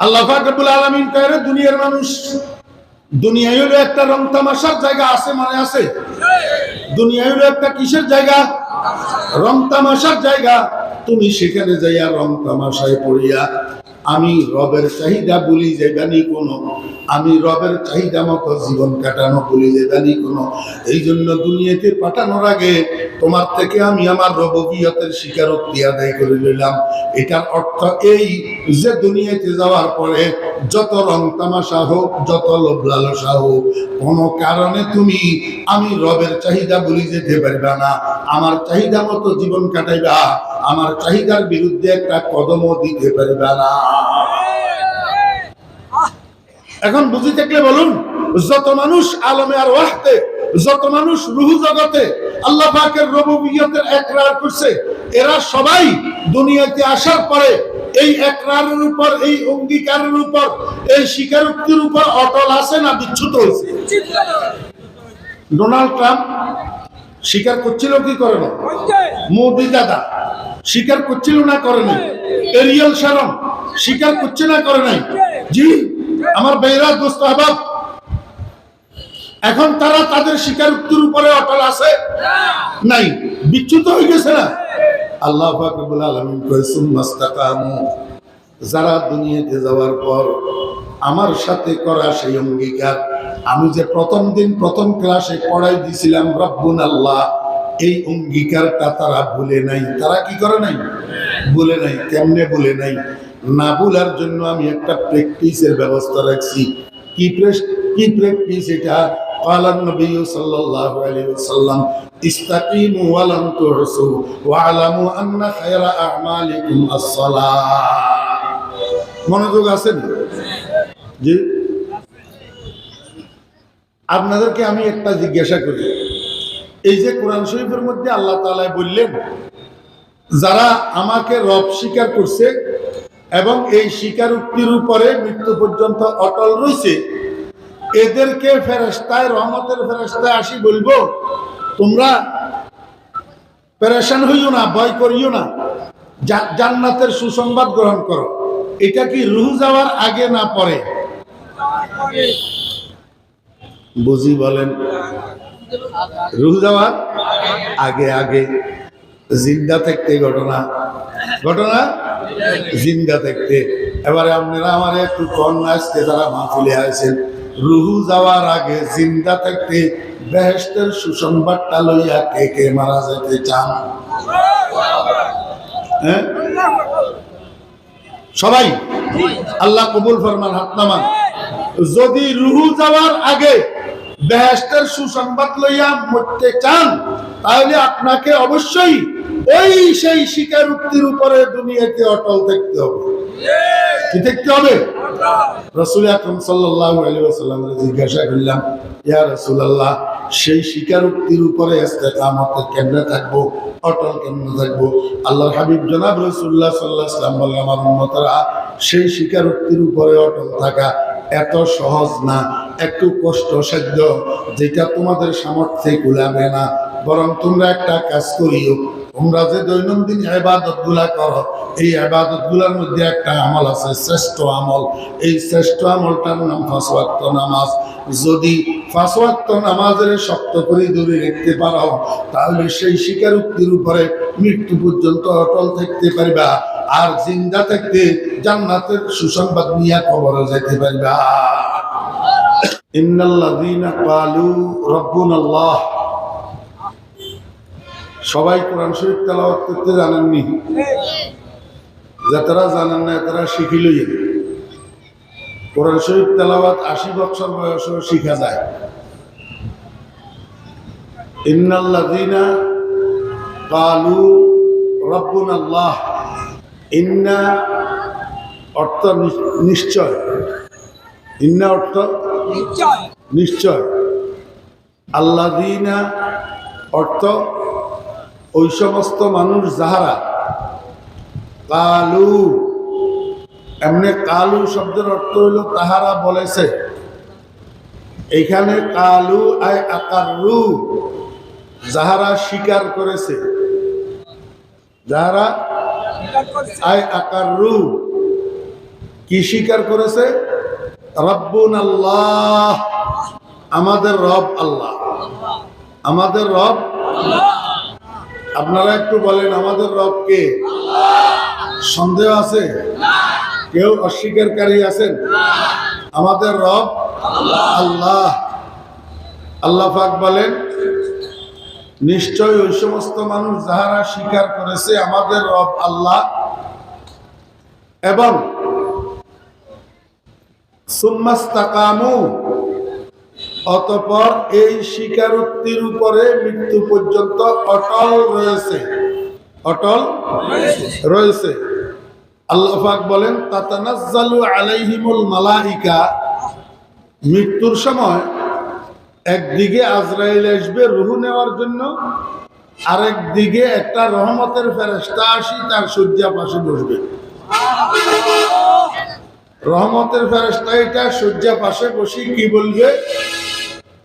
আল্লাহ ফাকবুল আলমিন কয়ে দুনিয়ার মানুষ, দুনিয়ায় হলো একটা রং তামাশার জায়গা আছে মানে আছে। দুনিয়ায় হলো একটা কিসের জায়গা? রং তামাশার জায়গা। তুমি সেখানে যাইয়া রং তামাশায় পড়িয়া আমি রবের চাহিদা বলি যাইবানি কোনো। আমি রবের চাহিদা মতো জীবন কাটানো বলি যাইবানি কোনো। এই জন্য দুনিয়াতে পাঠানোর আগে তোমার থেকে আমি আমার রববিয়তের স্বীকারোক্তি আদায় করে নিলাম। এটার অর্থ এই যে দুনিয়াতে যাওয়ার পরে যত রং তামাশা হোক, যত লোভ লালসা হোক, কোনো কারণে তুমি আমি রবের চাহিদা বলি যেতে পারবে না। আমার চাহিদা মতো জীবন কাটাইবা, আমার চাহিদার বিরুদ্ধে একটা কদমও দিতে পারবে না। এখন বুঝি থাকলে বলুন যত মানুষ আলমে আর ওয়াহতে যত মানুষ রুহু জগতে আল্লাহ পাকের রবুবিয়তের একরার করছে এরা সবাই দুনিয়াতে আসার পরে এই একরারের উপর এই অঙ্গীকারের উপর এই স্বীকারোক্তির উপর অটল আছে না বিচ্ছুত হয়েছে? ডোনাল্ড ট্রাম্প স্বীকার করছিল কি করে না? মোদি দাদা স্বীকার করছিল না করে নাই। এরিয়াল শারন স্বীকার করছে না করে নাই। জি, আমার বেহরা দোস্ত আহবাব এখন তারা তাদের স্বীকারোক্তির উপরে অটল আছে? নাই, বিচ্যুত হয়ে গেছে না? আল্লাহ ফাকরুল আলমিন কয়েসুম মাস্তাকামু যারা দুনিয়াতে যাওয়ার পর আমার সাথে করা সেই অঙ্গীকার, আমি যে প্রথম দিন প্রথম ক্লাসে পড়াই দিছিলাম রব্বুন আল্লাহ এই অঙ্গীকারটা তারা ভুলে নাই তারা কি করে নাই বলে নাই কেমনে বলে নাই না ভুলার জন্য আমি একটা প্র্যাকটিসের ব্যবস্থা রাখছি কি প্রেস কি প্র্যাকটিস এটা قال النبي صلى الله عليه وسلم استقيموا ولم تحصوا واعلموا ان خير اعمالكم الصلاه মনোযোগ আছেন জি আপনাদেরকে আমি একটা জিজ্ঞাসা করি এই যে কোরআন শরীফের মধ্যে আল্লাহ তাআলা বললেন, যারা আমাকে রব স্বীকার করছে এবং এই স্বীকারোক্তির উপরে মৃত্যু পর্যন্ত অটল রয়েছে, এদেরকে ফেরেস্তায় রহমতের ফেরস্তায় আসি বলব, তোমরা পেরেশান হইও না, ভয় করিও না জান্নাতের সুসংবাদ গ্রহণ করো। এটা কি রুহু যাওয়ার আগে না পরে? বুঝি বলেন। রুহু যাওয়ার আগে আগে। জিন্দা থাকতে ঘটনা। ঘটনা? জিন্দা থাকতে। এবারে আপনারা আমার একটু কন আজকে যারা মাহফিলে আছেন। রুহু যাওয়ার আগে জিন্দা থাকতে বেহেস্তের সুসংবাদটা লইয়া কে কে মারা যেতে চান? হ্যাঁ? সবাই? আল্লাহ কবুল ফরমান হাত নামান। যদি রুহু যাওয়ার আগে বেহেস্তের সুসংবাদ লইয়া মরতে চান তাহলে আপনাকে অবশ্যই ওই সেই স্বীকারোক্তির উপরে দুনিয়াতে অটল দেখতে হবে। কি থাকতে হবে? রসুল আকরম জিজ্ঞাসা করলাম ইয়া রসুলাল্লাহ সেই স্বীকারোক্তির উপরে থাকব? অটল থাকব? আল্লাহর হাবিব জনাব বললাম আমার উম্মতরা সেই স্বীকারোক্তির উপরে অটল থাকা এত সহজ না। একটু কষ্টসাধ্য যেটা তোমাদের সামর্থ্যে কুলাবে না। বরং তোমরা একটা কাজ করিও, তোমরা যে দৈনন্দিন আবাদতগুলা করো, এই আবাদতগুলার মধ্যে একটা আমল আছে, শ্রেষ্ঠ আমল। এই শ্রেষ্ঠ আমলটার নাম ফাঁসওয়াক্ত নামাজ। যদি ফাঁসওয়াক্ত নামাজের শক্ত করে দূরে রাখতে পারো, তাহলে সেই শিকার উক্তির উপরে মৃত্যু পর্যন্ত অটল থাকতে পারবা। আর জিন্দা থাকতে জান্নাতের সুসংবাদ নিয়ে কবরে যেতে পারবা। সবাই কোরআন শরীফ তেলাওয়াত করতে জানেননি? যারা জানেন না তারা শিখি লই কোরআন শরীফ তেলাওয়াত আশি বছর বয়সেও শিখা যায়। নিশ্চয়। ইন্না অর্থ? নিশ্চয়। আল্লাযীনা অর্থ ওই সমস্ত মানুষ যাহারা কালু এমনি কালু শব্দের অর্থ হইল তাহারা বলেছে। এখানে কালু আয় আকারু যাহারা স্বীকার করেছে। যাহারা আয় আকারু কি স্বীকার করেছে? রব্বুন আল্লাহ। আমাদের রব আল্লাহ। আমাদের রব আপনারা একটু বলেন, আমাদের রব কে? সন্দেহ আছে? কেউ অস্বীকারী আছেন? আমাদের রব আল্লাহ। আল্লাহ পাক বলেন, নিশ্চয় ওই সমস্ত মানুষ যাহারা স্বীকার করেছে আমাদের রব আল্লাহ এবং অতপর এই স্বীকারোক্তির উপরে মৃত্যু পর্যন্ত অটল রয়েছে। অটল রয়েছে। আল্লাহ পাক বলেন, তাতানাজ্জালু আলাইহিমুল মালাইকা মৃত্যুর সময় একদিকে আজরাইল আসবে রুহু নেওয়ার জন্য, আরেক দিকে একটা রহমতের ফেরেস্তা আসি তার শয্যা পাশে বসবে। রহমতের ফেরেস্তা এটা শয্যা পাশে বসি কি বলবে?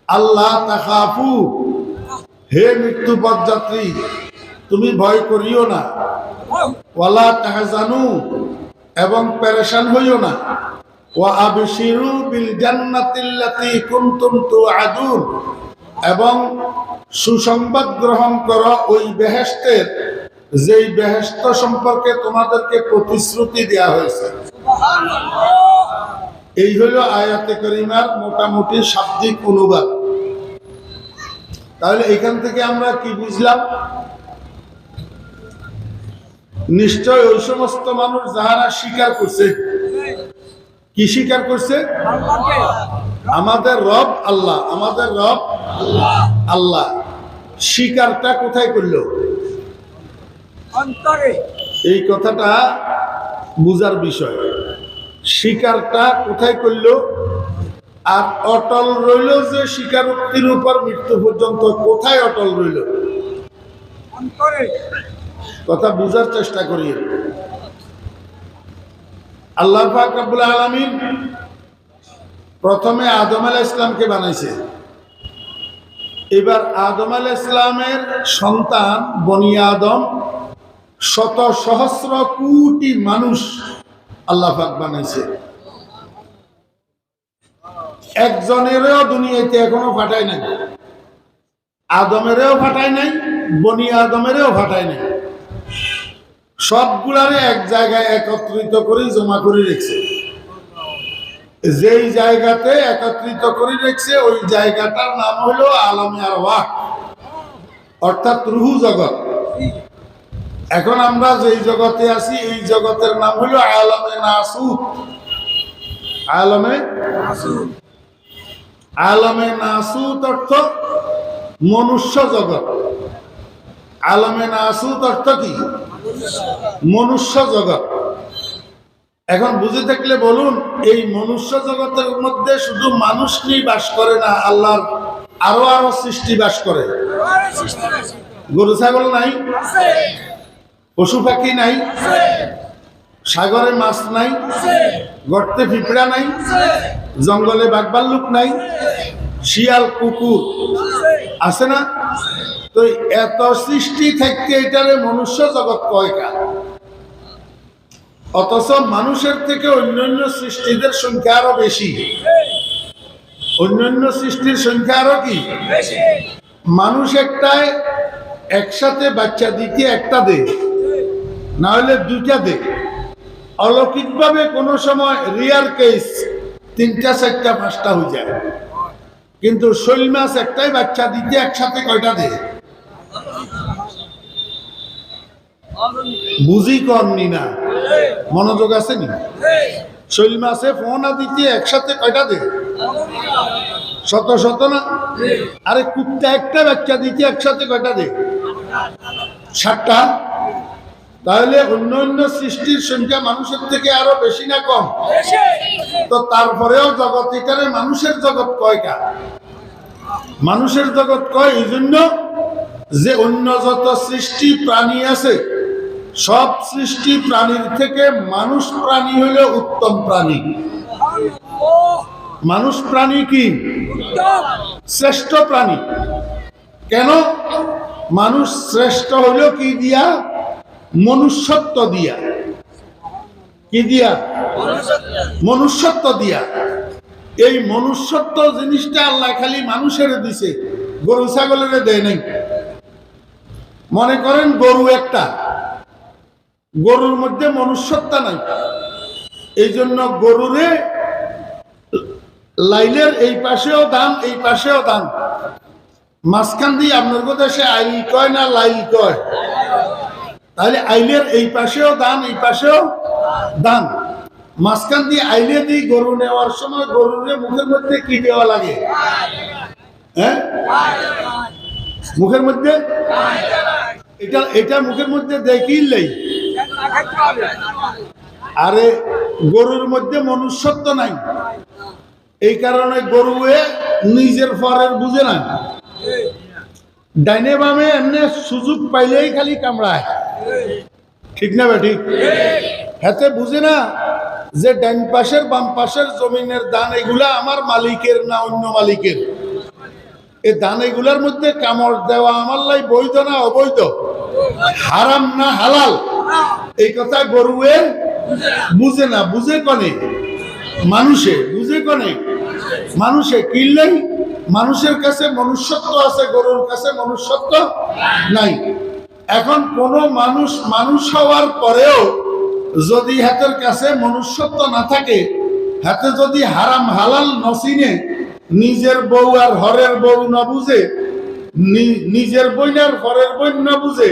আল্লাহ তাকাফু হে মৃত্যু পথযাত্রী তুমি ভয় করিও না। ওয়ালা তাহজানু, এবং পেরেশান হইও না। ওয়া আবশিরু বিল জান্নাতিল্লাতী কুনতুম তুআদুন, এবং সুসংবাদ গ্রহণ করো ওই বেহেশতের, যেই বেহেশত সম্পর্কে তোমাদেরকে প্রতিশ্রুতি দেয়া হয়েছে। এই হলো আয়াতে করিমার মোটামুটি শাব্দিক অনুবাদ। তাহলে এখান থেকে আমরা কি বুঝলাম? নিশ্চয় ওই সমস্ত মানুষ যাহারা স্বীকার করছে কি স্বীকার করছে? আমাদের রব আল্লাহ আমাদের রব আল্লাহ। স্বীকারটা কোথায় করল? এই কথাটা বুঝার বিষয়। স্বীকারটা কোথায় করল? আর অটল রইল যে স্বীকারোক্তির উপর মৃত্যু পর্যন্ত কোথায় অটল রইল? কথা বুঝার চেষ্টা করি। আল্লাহ পাক রাব্বুল আলামিন প্রথমে আদম আলাইহিস ইসলামকে বানাইছে। এবার আদম আলাইহিস ইসলামের সন্তান বনি আদম শত সহস্র কোটি মানুষ আল্লাহ পাক বানাইছে। একজনেরও দুনিয়াতে এখনও ফাটায় নাই। আদমেরও ফাটায় নাই, বনি আদমেরও ফাটায় নাই। সবগুলারে এক জায়গায় একত্রিত করে জমা করে রেখেছে। যেই জায়গাতে একত্রিত করে রেখেছে, ওই জায়গাটার নাম হলো আলমে আর অর্থাৎ রুহু জগৎ। এখন আমরা যেই জগতে আছি এই জগতের নাম হলো আলমে নাসুত আলমে আলমে নাসুত অর্থ মনুষ্য জগৎ। আলমে নাসুত অর্থ কি? মনুষ্য জগৎ। এখন বুঝে থাকলে বলুন এই মনুষ্য জগতের মধ্যে শুধু মানুষ নিয়ে বাস করে না আল্লাহর আরও আরও সৃষ্টি বাস করে। গরু ছাগল নাই? পশু পাখি নাই সাগরে মাছ নাই, গর্তে পিঁপড়া নাই, জঙ্গলে বাঘবাল্লুক নাই, শিয়াল, কুকুর আছে না? তো এত সৃষ্টি থাকতে এটারে মনুষ্য জগৎ কয়কা অথচ মানুষের থেকে অন্যান্য সৃষ্টিদের সংখ্যা আরও বেশি। অন্যান্য সৃষ্টির সংখ্যা আরও কি? মানুষ একটায়, একসাথে বাচ্চা দিতে একটা দে না হলে দুইটা দে অলৌকিকভাবে কোনো সময় রিয়ার কেস তিনটা, চারটা, পাঁচটা হয়ে যায়। কিন্তু শৈল মাছ একটাই বাচ্চা দিতে একসাথে কয়টা দে বুঝি কমনি না মনোযোগ আছে নি? শৈল মাছে ফোনা দিতে একসাথে কয়টা দে শত শত না? আরে কুত্তা একটা বাচ্চা দিতে একসাথে কয়টা দে ষাটটা তাহলে অন্য অন্য সৃষ্টির সংখ্যা মানুষের থেকে আরও বেশি না কম? তো তারপরেও জগৎ এখানে মানুষের জগৎ কয়টা মানুষের জগৎ কয়? এই জন্য যে অন্য যত সৃষ্টি প্রাণী আছে সব সৃষ্টি প্রাণীর থেকে মানুষ প্রাণী হলো উত্তম প্রাণী। মানুষ প্রাণী কি? শ্রেষ্ঠ প্রাণী। কেন? মানুষ শ্রেষ্ঠ হলো কি দিয়া? মনুষ্যত্ব দিয়া। কি দিয়া? মনুষ্যত্ব দিয়া। এই মনুষ্যত্ব জিনিসটা আল্লাহ খালি মানুষের দিছে, গরু ছাগলের দেয় নাই। মনে করেন গরু একটা, গরুর মধ্যে মনুষ্যত্ব নাই। এই জন্য গরুরে লাইলের এই পাশেও দান, এই পাশেও দান। মাঝখান দিয়ে আপনার দেশে আইল কয় না লাইল কয়? তাহলে আইলের এই পাশেও দান, এই পাশেও দান। মাঝখান দিয়ে আইলে দিয়ে গরু নেওয়ার সময় গরুরে মুখের মধ্যে কি দেওয়া লাগে? হ্যাঁ? মুখের মধ্যে? এটা এটা মুখের মধ্যে দেখিলেই আরে গরুর মধ্যে মনুষ্যত্ব নাই। এই কারণে গরুয়ে নিজের ফরের বুঝে না ডাইনে বামে এমনি সুযোগ পাইলেই খালি কামড়ায়। ঠিক না বে ঠিক হাতে বুঝে না যে ডাইন পাশের, বাম পাশের জমিনের দান এগুলা আমার মালিকের না অন্য মালিকের? এই দান এগুলার মধ্যে কামড় দেওয়া আমার লাই বৈধ না অবৈধ? হারাম না হালাল? এই কথা গরুয়ে বুঝে না, বুঝে কনে? মানুষে বুঝে কনে? মানুষে কিনলেই মানুষের কাছে মনুষ্যত্ব আছে, গরুর কাছে মনুষ্যত্ব নাই। এখন কোন মানুষ মানুষ হওয়ার পরেও যদি হাতের কাছে মনুষ্যত্ব না থাকে, হাতে যদি হারাম হালাল নসিনে নিজের বউ আর হরের বউ না বুঝে নিজের বইনার হরের বইন না বুঝে,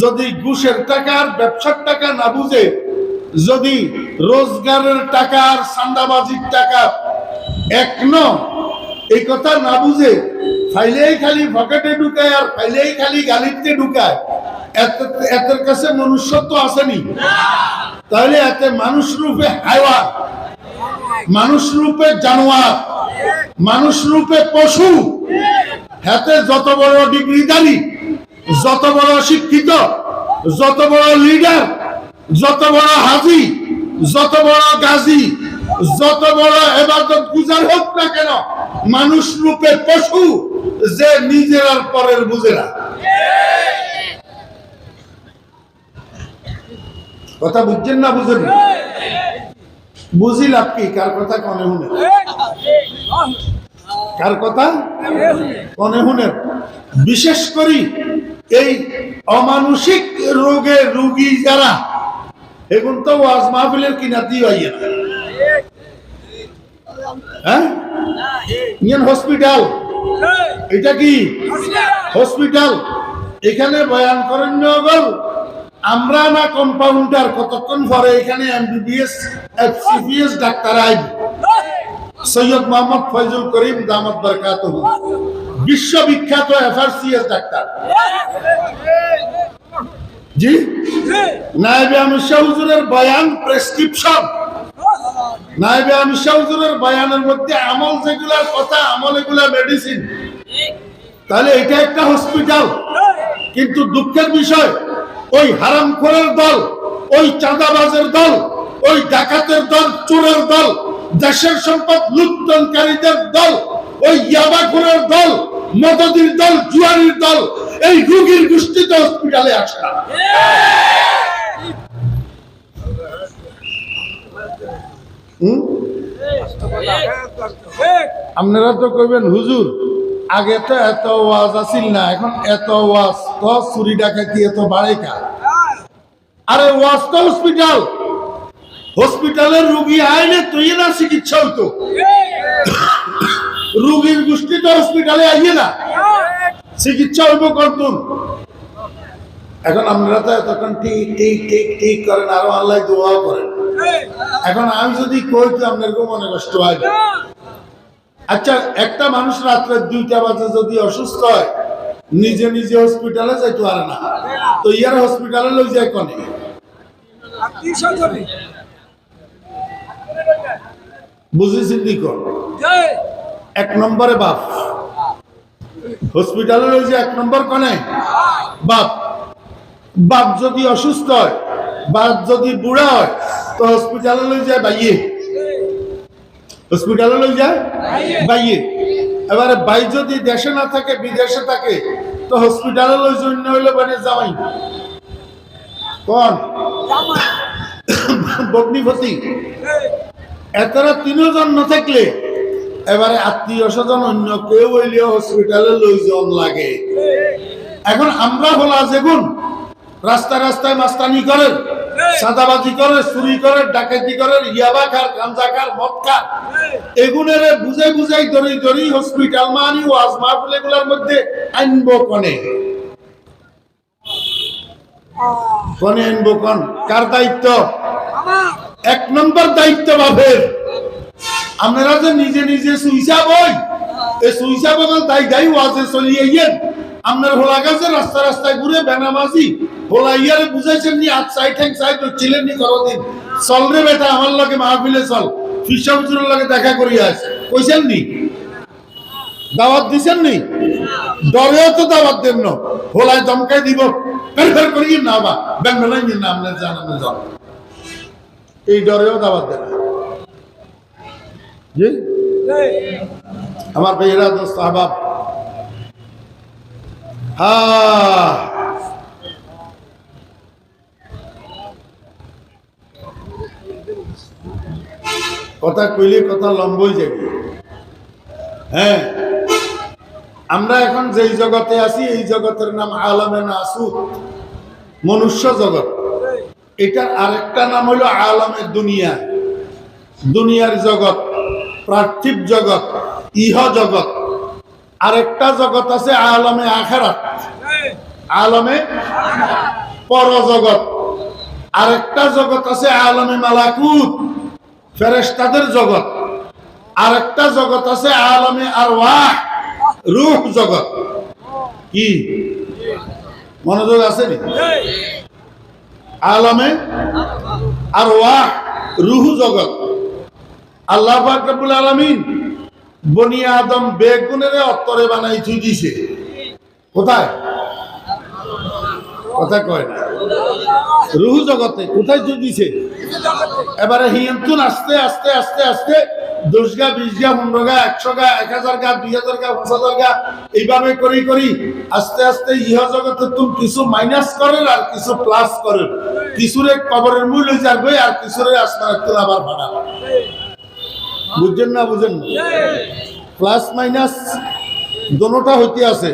যদি ঘুষের টাকা আর ব্যবসার টাকা না বুঝে, যদি রোজগারের টাকা আর সান্দাবাজির টাকা এক ন এই কথা না বুঝে ফাইলেই খালি পকেটে ঢুকায় আর ফাইলেই খালি গালিতে ঢুকায়। এত- এতের কাছে মনুষ্যত্ব আসেনি। তাহলে এতে মানুষ রূপে হাইওয়ান, মানুষ রূপে জানোয়ার, মানুষ রূপে পশু। হাতে যত বড় ডিগ্রিদারি যত বড় শিক্ষিত, যত বড় লিডার, যত বড় হাজি, যত বড় গাজী, যত বড় এবাদত গুজার হোক না কেন মানুষ রূপে পশু যে নিজের আর পরের বুঝে না। কথা বুঝছেন না বুঝেন? বুঝি লাভ কি? কার কথা কনে শুনে কার কথা? কনে শুনে বিশেষ করি এই অমানসিক রোগে রুগী যারা এখন তো ওয়াজ মাহফিলের কিনাতি হইয়া না। হ্যাঁ? Indian hospital. এটা কি? হসপিটাল। এখানে বয়ান করেন নগর আমরা না কম্পাউন্ডার? কতক্ষণ পরে এখানে এমবিবিএস এফসিপিএস ডাক্তার আইব? সৈয়দ মোহাম্মদ ফয়জুল করিম দামত বরকাত বিশ্ববিখ্যাত এফআরসিএস ডাক্তার। জি? নায়েবে আমি হুজুরের বয়ান প্রেসক্রিপশন। নায়েবে আমি হুজুরের বয়ানের মধ্যে আমল যেগুলার কথা, আমল এগুলা মেডিসিন তাহলে এটা একটা হসপিটাল কিন্তু দুঃখের বিষয়, ওই হারামখোরের দল, ওই চাঁদাবাজের দল, ওই ডাকাতের দল, চোরের দল, দেশের সম্পদ লুণ্ঠনকারীদের দল, ওই ইয়াবাখোরের দল, মদদির দল, জুয়ারির দল, এই রোগীর গোষ্ঠীতে হসপিটালে আসে আপনারা তো কইবেন, হুজুর, আগে তো এত ওয়াজ আসিল না, এখন এত ওয়াজ, তো চুরি ডাকাতি এত বাড়ে কা? আরে, ওয়াজ তো হসপিটাল। হসপিটালের রুগী আইলে তুই না চিকিৎসা হতো রুগীর গোষ্ঠী তো হসপিটালে আইয়ে না। চিকিৎসা হইব করতুন এখন আপনারা তো এতক্ষণ ঠিক ঠিক ঠিক ঠিক করেন, আরও আল্লাহ দোয়া করেন। এখন আমি যদি কই তো আপনার মনে কষ্ট হয়। আচ্ছা একটা মানুষ রাত্রে দুইটা বাজে যদি অসুস্থ হয়, নিজে নিজে হসপিটালে যাইতে পারে না। তো ইয়ার হসপিটালে লই যায় কনে? বুঝেছেন নি কোন? এক নম্বরে বাপ। হসপিটালে লই যায় এক নম্বর কনে? বাপ। বাপ যদি অসুস্থ হয়, বাপ যদি বুড়া হয় তো হসপিটালে যায় বাইয়ে। হসপিটালে যায় বাইয়ে। এবারে ভাই যদি দেশে না থাকে, বিদেশে থাকে, তো হসপিটালে লই জন্য হইলে মানে জামাই। কোন? ভগ্নিপতি এতরা তিনজন না থাকলে, এবারে আত্মীয় স্বজন অন্য কেউ হইলে হসপিটালে লই যাওয়ান লাগে। এখন আমরা হলা যেগুন রাস্তায় রাস্তায় মাস্তানি করেন। সাদাবাজি করে চুরি করে ডাকাতি করে ইয়াবা খার গাঞ্জা খার মদ খার এগুনের বুঝে বুঝাই ধরি ধরি হসপিটাল মানি ওয়াজ মাহফিল এগুলোর মধ্যে আনব কনে। কনে আনব কন? কার দায়িত্ব? এক নম্বর দায়িত্ব বাপের। আপনারা যে নিজে নিজে সুইসা বই এই সুইসা বগাল তাই গাই ওয়াজে চলিয়ে আপনার হোলা গাছে রাস্তা রাস্তায় ঘুরে বেনামাজি হোলা ইয়ারে বুঝাইছেন নি, আজ সাইড হ্যাং সাইড ছিলেন নি করদিন চল রে বেটা, আমার লগে মাহফিলে চল। ফিসা হুজুরের লগে দেখা করি আস কইছেন নি? দাওয়াত দিছেন নি? ডরেও তো দাওয়াত দেন না। হোলায় দমকাই দিব। ফের ফের করি না বা। বেঙ্গলাই না আপনার জানানো যাও এই ডরেও দাওয়াত দেন। জি? আমার ভাইয়েরা, দোস্ত, আহবাব। কথা কইলে কথা লম্বই যাবে। হ্যাঁ। আমরা এখন যেই জগতে আছি, এই জগতের নাম আলমে নাসুদ মনুষ্য জগৎ। এটার আরেকটা নাম হলো আলমে দুনিয়া। দুনিয়ার জগৎ, পার্থিব জগৎ, ইহ জগৎ। আরেকটা জগৎ আছে আলমে আখারাত। আলমে পরজগৎ আরেকটা জগৎ আছে আলমে মালাকুত, ফেরেশতাদের জগৎ আরেকটা জগৎ আছে আলমে আর রূহ জগৎ কি? মনোযোগ আছে নি? আলমে আর রুহু জগৎ আল্লাহ পাক রব্বুল আলামিন বনি আদম বেগুনের অত্তরে বানাই দিছে। কোথায়? কথা কয় না। রুহু জগতে কোথায় দিছে? এবারে হিয়ন্তুন আস্তে আস্তে আস্তে আস্তে দশ গা, বিশ গা, পনেরো গা, একশো গা, এক হাজার গা, দুই হাজার গা, পাঁচ হাজার গা, এইভাবে করি করি আস্তে আস্তে ইহ জগতে তুমি কিছু মাইনাস করেন আর কিছু প্লাস করেন। কিছুরে কবরের মূল্য যাবে আর কিছুরে আসমানের তুলা আবার ভাড়া বুঝছেন না, বুঝেন প্লাস মাইনাস দোনোটা হইতে আছে।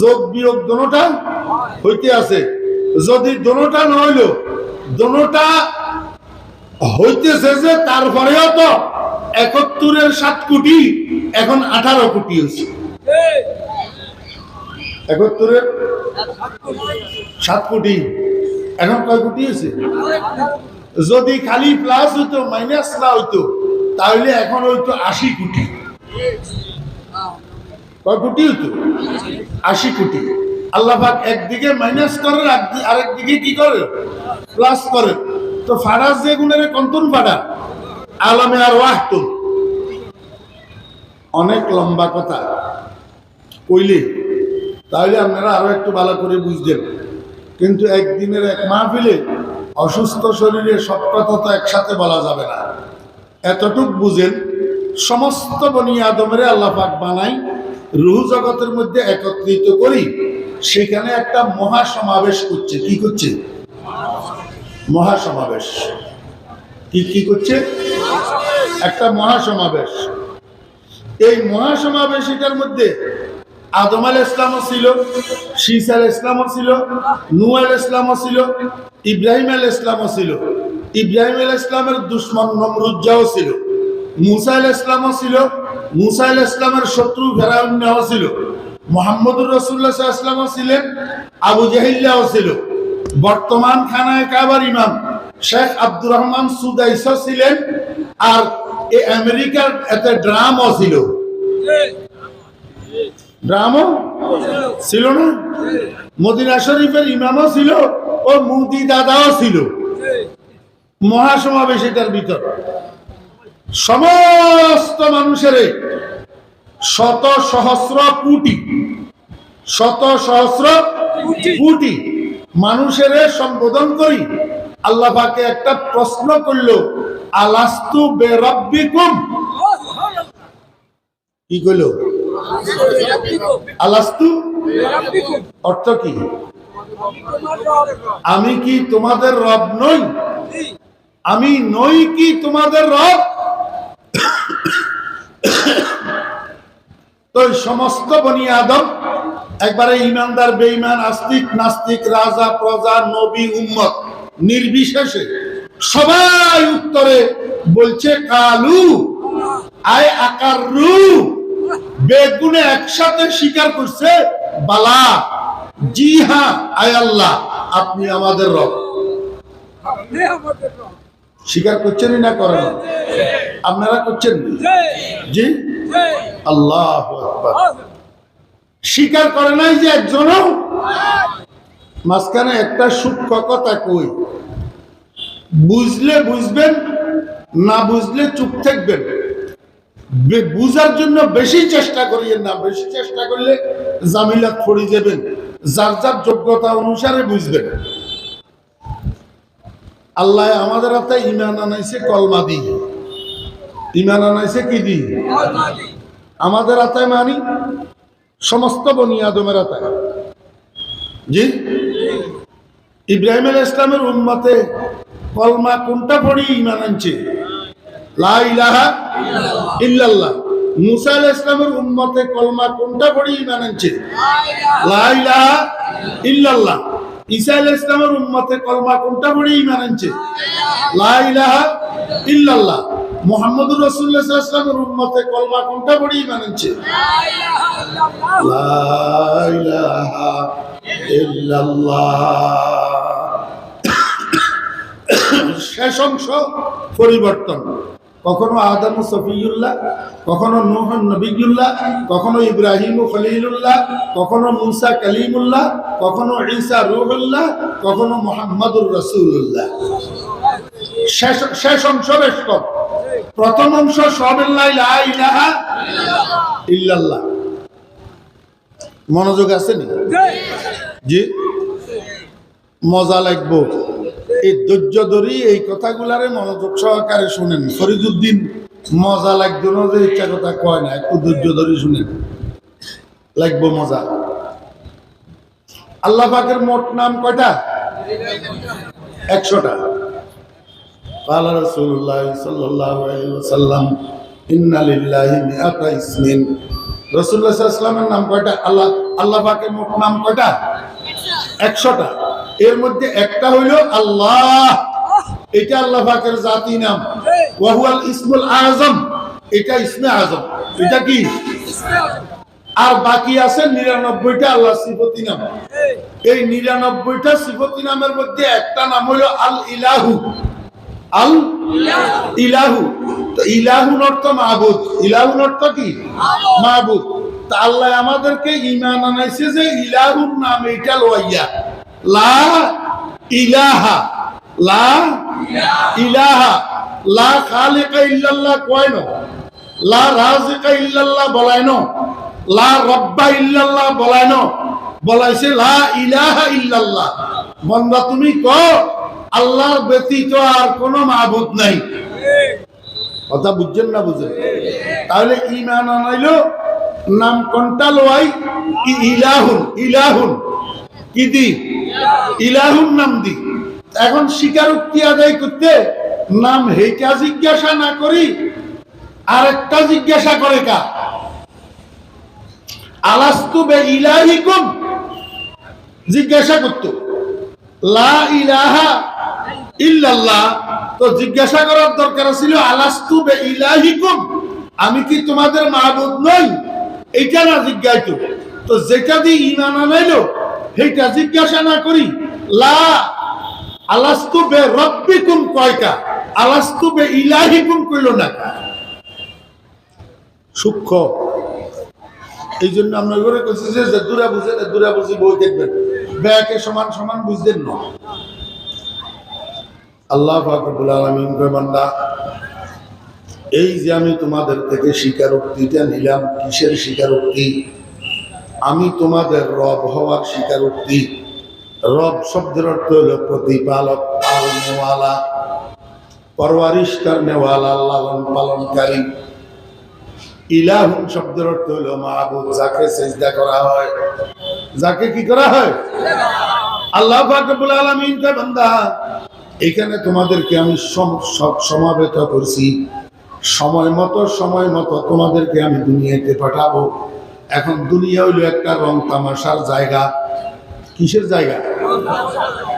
যোগ বিয়োগ দোনোটা হইতে আছে। যদি দোনোটা নইল দোনোটা হইতেছে যে তারপরেও তো একত্তরের সাত কোটি, এখন আঠারো কোটি হয়েছে। একত্তরের সাত কোটি, এখন কয় কোটি হয়েছে? যদি খালি প্লাস হইতো, মাইনাস না হইতো তাহলে এখন হইতো আশি কোটি। কয় কোটি হইতো আশি কোটি। আল্লাহ পাক একদিকে মাইনাস করে, আর- আরেকদিকে কি করে? প্লাস করে। তো ফারাজ যে গুণের কন্তন ফাড়া আলমে আর ওয়াহতুন অনেক লম্বা কথা। কইলে, তাহলে আপনারা আরও একটু ভালো করে বুঝবেন। কিন্তু একদিনের এক মাহফিলে অসুস্থ শরীরে সব কথা তো একসাথে বলা যাবে না। এতটুক বুঝেন, সমস্ত বনি আদমের আল্লাহ পাক বানাই রুহ জগতের মধ্যে একত্রিত করি। সেখানে একটা মহা সমাবেশ করছে। কি করছে? মহা সমাবেশ কি কি করছে? একটা মহা সমাবেশ এই মহাসমাবেশ এটার মধ্যে আদম আল ইসলামও ছিল শীষ আল ইসলামও ছিল নু আল ইসলামও ছিল, ইব্রাহিম আল ইসলামও ছিল। ইব্রাহিম আল ইসলামের দুশ্মন নমরুজ্জাও ছিল, মুসা আল ইসলামও ছিল, মুসা আল ইসলামের শত্রু ফেরাউন্নাও ছিল, মোহাম্মদুর রসুল্লাহ ইসলামও ছিলেন, আবু জাহিল্লাও ছিল। বর্তমান খানায় কাবার ইমাম শেখ আব্দুর রহমান সুদাইস ছিলেন আর এ আমেরিকার এতে ড্রামও ছিল। ড্রামও ছিল না? মদিনা শরীফের ইমামও ছিল ও মুদি দাদাও ছিল। মহাসমাবেশ এটার ভিতর। সমস্ত মানুষের শত সহস্র কোটি শত সহস্র কোটি মানুষের সম্বোধন করি। আল্লাহ পাকে একটা প্রশ্ন করল আলাস্তু বেরব্বিকুম? কি কইলো আলাস্তু? অর্থ কি? আমি কি তোমাদের রব নই? আমি নই কি তোমাদের রব তো সমস্ত বনি আদম, একবারে ইমানদার, বেঈমান, আস্তিক, নাস্তিক, রাজা, প্রজা, নবী, উম্মত, নির্বিশেষে সবাই উত্তরে বলছে, কালু, আয় আকার রু বেগুনে একসাথে স্বীকার করছে, বালা জি হ্যাঁ আয় আল্লাহ, আপনি আমাদের রব আমাদের রব। স্বীকার করছেনই না করেন? আপনারা করছেন জি? আল্লাহ স্বীকার করে নাই যে একজনও? মাঝখানে একটা সূক্ষ্ম কথা কই, বুঝলে বুঝবেন, না বুঝলে চুপ থাকবেন। বুঝার জন্য বেশি চেষ্টা করিয়েন না, বেশি চেষ্টা করলে জামিলা পড়ে যাবেন যার যার যোগ্যতা অনুসারে বুঝবেন। আল্লাহ আমাদের হাতে ইমান আনাইছে, কলমা দি ইমান আনাইছে কি দি আমাদের আতায় মানি সমস্ত বনি আদমের আতায় জি? ইব্রাহিম ইসলামের উম্মতে কলমা কোনটা পড়ি ইমান আনছে? ইল্লাল্লাহ। মুসা ইসলামের কলমা কোনটা পড়ি ইমান আনছে? লা ইলাহা ইল্লাল্লাহ। ঈসা আল ইসলামের উম্মতে কলমা কোনটা পড়ি ইমান ইল্লাল্লাহ। মুহাম্মদুর রাসূলুল্লাহ উম্মতে কলমা কোনটা পড়ি ইমান শেষ অংশ পরিবর্তন। কখনো আদম সফিউল্লাহ কখনো নূহ নবিউল্লাহ কখনো ইব্রাহিম খলিলুল্লাহ কখনো মুসা কালিমুল্লাহ কখনো ঈসা রুহুল্লাহ কখনো মোহাম্মদুর রসুল্লাহ শেষ শেষ অংশ বেশ কম। প্রথম অংশ সবেল্লাহ ইল্লাল্লাহ। মনোযোগ আছে নি জি। মজা লাগবো। এই ধৈর্য ধরি এই কথাগুলারে মনোযোগ সহকারে শুনেন ফরিদুদ্দিন মজা লাগতো না যে ইচ্ছা কথা কয় না একটু ধৈর্য ধরে শুনেন লাগবো মজা আল্লাহ পাকের মোট নাম কয়টা একশোটা قال رسول الله صلى الله عليه وسلم إن لله مئة اسم রসুল্লাহ সাল্লামের নাম কয়টা আল্লাহ আল্লাহ পাকের মোট নাম কয়টা একশোটা এর মধ্যে একটা হইল আল্লাহ। এটা আল্লাহ পাকের জাতি নাম। ওয়াহুয়াল ইসমুল আজম। এটা ইসমে আজম। এটা কি? আর বাকি আছে নিরানব্বইটা আল্লাহ সিফতি নাম। এই নিরানব্বইটা সিফতি নামের মধ্যে একটা নাম হইল আল ইলাহু। আল ইলাহু। তো ইলাহুন অর্থ মাহবুদ। ইলাহুন অর্থ কি? মাহবুদ। তা আল্লাহ আমাদেরকে ইমান আনাইছে যে ইলাহুন নাম এটা লইয়া। লা ইলাহা লা ইলাহা, লা খালিকা ইল্লাল্লাহ কয় ন? লা রাজিকা ইল্লাল্লাহ বলায় ন? লা রব্বা ইল্লাল্লাহ বলায় ন? বলাইছে লা ইলাহা ইল্লাল্লাহ। বন্দা, তুমি ক আল্লাহর ব্যতীত আর কোনো মাহবুদ নাই। কথা বুঝছেন না বুঝেন? তাহলে ইমান আনাইলো, নাম কোনটা লোয়াই ই- ইলাহুন ইলাহুন। কি দি ইলাহুন নাম দি। এখন স্বীকারোক্তি আদায় করতে নাম হেটা জিজ্ঞাসা না করি জিজ্ঞাসা করে কা? আলাস্তু বে জিজ্ঞাসা করতো। লা ইলাহা ইল্লাল্লাহ। তো জিজ্ঞাসা করার দরকার ছিল, আলাস্তু বে ইলাহিকুম? আমি কি তোমাদের মাহবুদ নই? এটা না জিজ্ঞাসিত। তো যেটা দিয়ে ইমান আনাইলো সেইটা জিজ্ঞাসা না করি, লা আলাস্তু বে রব্বিকুম আলাস্তু বে ইলাহিকুম না এই জন্য আমরা করছি যে দূরা বুঝে দূরা বুঝি বই দেখবেন। ব্যাকে সমান সমান বুঝতেন না। আল্লাহ ফাকরুল আলমিন বান্দা, এই যে আমি তোমাদের থেকে স্বীকারোক্তিটা নিলাম, কিসের স্বীকারোক্তি? আমি তোমাদের রব হওয়ার স্বীকারোক্তি। রব শব্দের অর্থ হল প্রতিপালক, পালনওয়ালা পরওয়ারিশকার নেওয়ালা, লালন পালনকারী। ইলাহুন শব্দের অর্থ হলো মাহবুদ যাকে সেজদা করা হয়। যাকে কি করা হয়? আল্লাহ ফাকবুল আলমিন কে বান্দা, এখানে তোমাদেরকে আমি সমাবেত করছি। সময় মতো সময় মতো তোমাদেরকে আমি দুনিয়াতে পাঠাবো। এখন দুনিয়া হইলো একটা রং তামাশার জায়গা কিসের জায়গা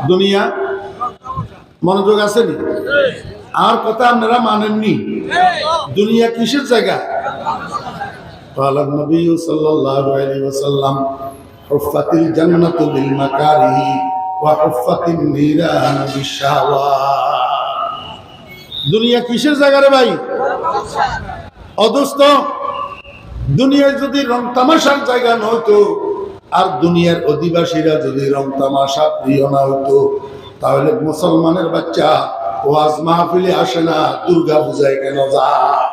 দুনিয়া মনোযোগ আসেনি আর কথা আপনারা মানেননি দুনিয়া কিসের জায়গা قال النبي صلى الله عليه وسلم حفت الجنة بالمكاره وحفت النيران بالشهوات দুনিয়া কিসের জায়গা রে ভাই অদোস্ত দুনিয়ায় যদি রং তামাশার জায়গা না হইতো, আর দুনিয়ার অধিবাসীরা যদি রং তামাশা প্রিয় না হতো তাহলে মুসলমানের বাচ্চা ওয়াজ মাহফিলে আসে না দুর্গা পূজায় কেন যায়?